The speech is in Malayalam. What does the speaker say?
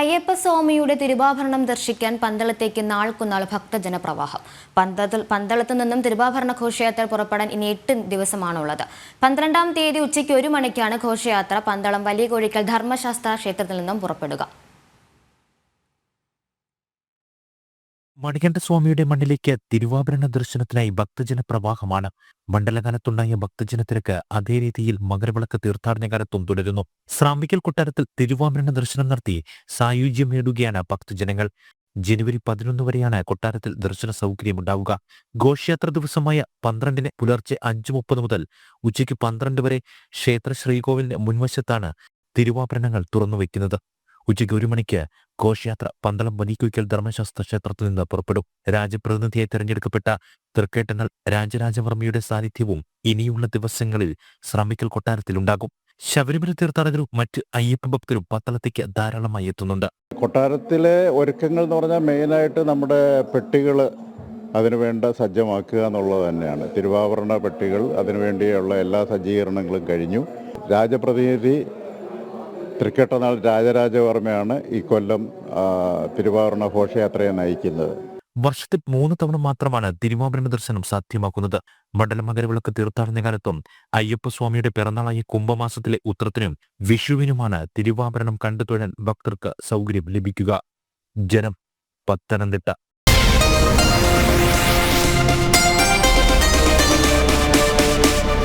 അയ്യപ്പസ്വാമിയുടെ തിരുവാഭരണം ദർശിക്കാൻ പന്തളത്തേക്ക് നാൾക്കുനാൾ ഭക്തജനപ്രവാഹം. പന്തളത്തിൽ പന്തളത്തു നിന്നും തിരുവാഭരണ ഘോഷയാത്ര പുറപ്പെടാൻ ഇനി എട്ട് ദിവസമാണുള്ളത്. പന്ത്രണ്ടാം തീയതി ഉച്ചയ്ക്ക് ഒരു മണിക്കാണ് ഘോഷയാത്ര. പന്തളം വലിയ കോഴിക്കൽ ധർമ്മശാസ്ത്ര ക്ഷേത്രത്തിൽ നിന്നും പുറപ്പെടുക. മണികണ്ഠസ്വാമിയുടെ മണ്ണിലേക്ക് തിരുവാഭരണ ദർശനത്തിനായി ഭക്തജന പ്രവാഹമാണ് മണ്ഡലകാലത്തുണ്ടായ ഭക്തജന തിരക്ക് അതേ രീതിയിൽ മകരവിളക്ക് തീർത്ഥാടന കാലത്തും തുടരുന്നു. ശ്രാമ്പിക്കൽ കൊട്ടാരത്തിൽ തിരുവാഭരണ ദർശനം നടത്തി സായുജ്യം നേടുകയാണ് ഭക്തജനങ്ങൾ. ജനുവരി പതിനൊന്ന് വരെയാണ് കൊട്ടാരത്തിൽ ദർശന സൗകര്യം ഉണ്ടാവുക ഘോഷയാത്ര ദിവസമായ പന്ത്രണ്ടിന് പുലർച്ചെ അഞ്ച് മുപ്പത് മുതൽ ഉച്ചയ്ക്ക് പന്ത്രണ്ട് വരെ ക്ഷേത്ര ശ്രീകോവിലിന്റെ മുൻവശത്താണ് തിരുവാഭരണങ്ങൾ തുറന്നുവെക്കുന്നത് ഉച്ചയ്ക്ക് ഒരു മണിക്ക് ഘോഷയാത്ര പന്തളം വനിക്കുയ്ക്കൽ ധർമ്മശാസ്ത്ര ക്ഷേത്രത്തിൽ നിന്ന് പുറപ്പെടും. രാജപ്രതിനിധിയായി തെരഞ്ഞെടുക്കപ്പെട്ട തൃക്കേട്ടനൽ രാജരാജവർമ്മയുടെ സാന്നിധ്യവും ഇനിയുള്ള ദിവസങ്ങളിൽ ശ്രമിക്കൽ കൊട്ടാരത്തിലുണ്ടാകും. ശബരിമല തീർത്ഥാടകരും മറ്റ് അയ്യപ്പ ഭക്തരും പത്തളത്തേക്ക് ധാരാളമായി എത്തുന്നുണ്ട്. കൊട്ടാരത്തിലെ ഒരുക്കങ്ങൾ എന്ന് പറഞ്ഞാൽ മെയിനായിട്ട് നമ്മുടെ പെട്ടികൾ അതിനുവേണ്ട സജ്ജമാക്കുക എന്നുള്ളത് തന്നെയാണ്. തിരുവാഭരണ പെട്ടികൾ അതിനുവേണ്ടിയുള്ള എല്ലാ സജ്ജീകരണങ്ങളും കഴിഞ്ഞു. രാജപ്രതിനിധി തൃക്കേട്ടനാൾ രാജരാജവർമ്മയാണ് ഈ കൊല്ലം തിരുവാഭരണ ഘോഷയാത്രയെ നയിക്കുന്നത്. വർഷത്തിൽ മൂന്ന് തവണ മാത്രമാണ് തിരുവാഭരണ ദർശനം സാധ്യമാക്കുന്നത്. മണ്ഡല മകരവിളക്ക് തീർത്ഥാടന കാലത്തും അയ്യപ്പസ്വാമിയുടെ പിറന്നാളായ കുംഭമാസത്തിലെ ഉത്രത്തിനും വിഷുവിനുമാണ് തിരുവാഭരണം കണ്ടു തൊഴാൻ ഭക്തർക്ക് സൗകര്യം ലഭിക്കുക. ജനം പത്തനംതിട്ട